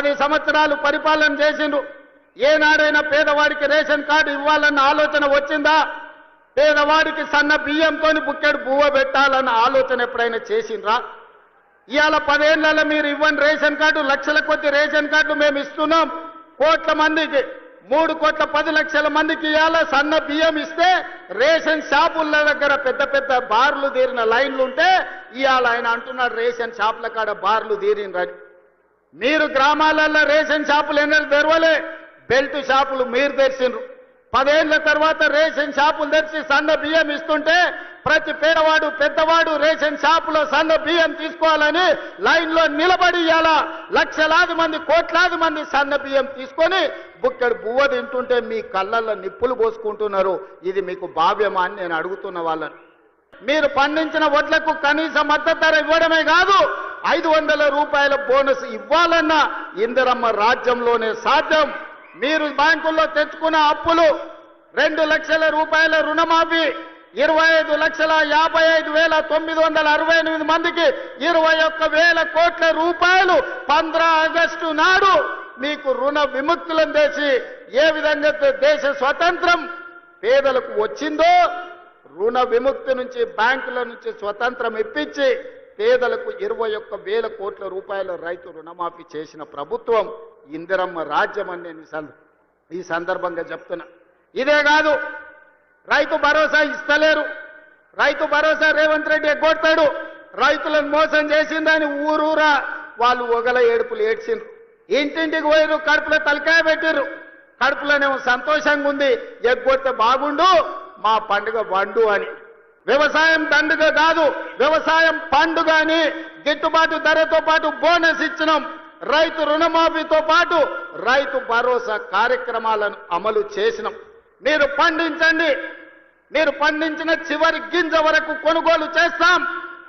పది సంవత్సరాలు పరిపాలన చేసిండ్రు. ఏనాడైనా పేదవాడికి రేషన్ కార్డు ఇవ్వాలన్న ఆలోచన వచ్చిందా? పేదవాడికి సన్న బియ్యంతో బుక్కెడు బువ్వ పెట్టాలన్న ఆలోచన ఎప్పుడైనా చేసిండ్రా? ఇవాళ పదేళ్ళలో మీరు ఇవ్వండి రేషన్ కార్డు లక్షల కొద్ది రేషన్ కార్డు మేము ఇస్తున్నాం. కోట్ల మందికి మూడు కోట్ల పది లక్షల మందికి ఇవాళ సన్న బియ్యం ఇస్తే రేషన్ షాపుల దగ్గర పెద్ద పెద్ద బార్లు తీరిన లైన్లు ఉంటే ఇవాళ ఆయన అంటున్నాడు రేషన్ షాపుల కాడ బార్లు తీరినరని మీరు గ్రామాలలో రేషన్ షాపులు ఎన్నడూ తెరవలే. బెల్ట్ షాపులు మీరు తెరిచిండ్రు. పదేళ్ళ తర్వాత రేషన్ షాపులు తెరిచి సన్న బియ్యం ఇస్తుంటే ప్రతి పేదవాడు పెద్దవాడు రేషన్ షాపులో సన్న బియ్యం తీసుకోవాలని లైన్లో నిలబడి ఇవాళ లక్షలాది మంది కోట్లాది మంది సన్న బియ్యం తీసుకొని బుక్కెడు బువ్వ తింటుంటే మీ కళ్ళల్లో నిప్పులు పోసుకుంటున్నారు. ఇది మీకు భావ్యమా అని నేను అడుగుతున్న వాళ్ళని. మీరు పండించిన వడ్లకు కనీస మద్దతు ధర ఇవ్వడమే కాదు ఐదు వందల రూపాయల బోనస్ ఇవ్వాలన్న ఇందిరమ్మ రాజ్యంలోనే సాధ్యం. మీరు బ్యాంకుల్లో తెచ్చుకున్న అప్పులు రెండు లక్షల రూపాయల రుణమాఫీ ఇరవై ఐదు లక్షల యాభై ఐదు వేల తొమ్మిది వందల అరవై ఎనిమిది మందికి ఇరవై ఒక్క వేల కోట్ల రూపాయలు పంద్ర ఆగస్టు నాడు మీకు రుణ విముక్తులను చేసి ఏ విధంగా దేశ స్వతంత్రం పేదలకు వచ్చిందో రుణ విముక్తి నుంచి బ్యాంకుల నుంచి స్వతంత్రం ఇప్పించి పేదలకు ఇరవై ఒక్క వేల కోట్ల రూపాయల రైతు రుణమాఫీ చేసిన ప్రభుత్వం ఇందిరమ్మ రాజ్యం అని నేను ఈ సంద- ఈ సందర్భంగా చెప్తున్నా. ఇదే కాదు రైతు భరోసా ఇస్తలేరు. రైతు భరోసా రేవంత్ రెడ్డి ఎగ్గొడతాడు. రైతులను మోసం చేసిందని ఊరూరా వాళ్ళు ఒగల ఏడుపులు ఏడ్చిండ్రు ఇంటింటికి పోయిరు కడుపులో తలకాయ పెట్టిర్రు. కడుపులోనేమో సంతోషంగా ఉంది ఎగ్గొడితే బాగుండు మా పండుగ వండు అని. వ్యవసాయం దండుగ కాదు వ్యవసాయం పండుగ అని గిట్టుబాటు ధరతో పాటు బోనస్ ఇచ్చినాం. రైతు రుణమాఫీతో పాటు రైతు భరోసా కార్యక్రమాలను అమలు చేసినాం. మీరు పండించండి. మీరు పండించిన చివరి గింజ వరకు కొనుగోలు చేస్తాం.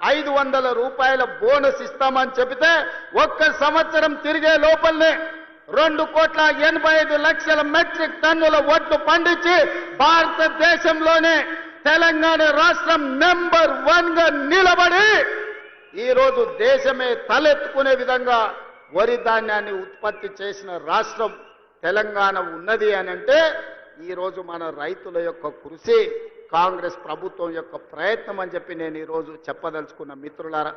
ఐదు వందల రూపాయల బోనస్ ఇస్తామని చెబితే ఒక్క సంవత్సరం తిరిగే లోపలనే రెండు కోట్ల ఎనభై ఐదు లక్షల మెట్రిక్ టన్నుల వడ్లు పండించి భారతదేశంలోనే తెలంగాణ రాష్ట్రం నెంబర్ వన్గా నిలబడి ఈరోజు దేశమే తలెత్తుకునే విధంగా వరి ధాన్యాన్ని ఉత్పత్తి చేసిన రాష్ట్రం తెలంగాణ ఉన్నది అని అంటే ఈరోజు మన రైతుల యొక్క కృషి కాంగ్రెస్ ప్రభుత్వం యొక్క ప్రయత్నం అని చెప్పి నేను ఈరోజు చెప్పదలుచుకున్న మిత్రులారా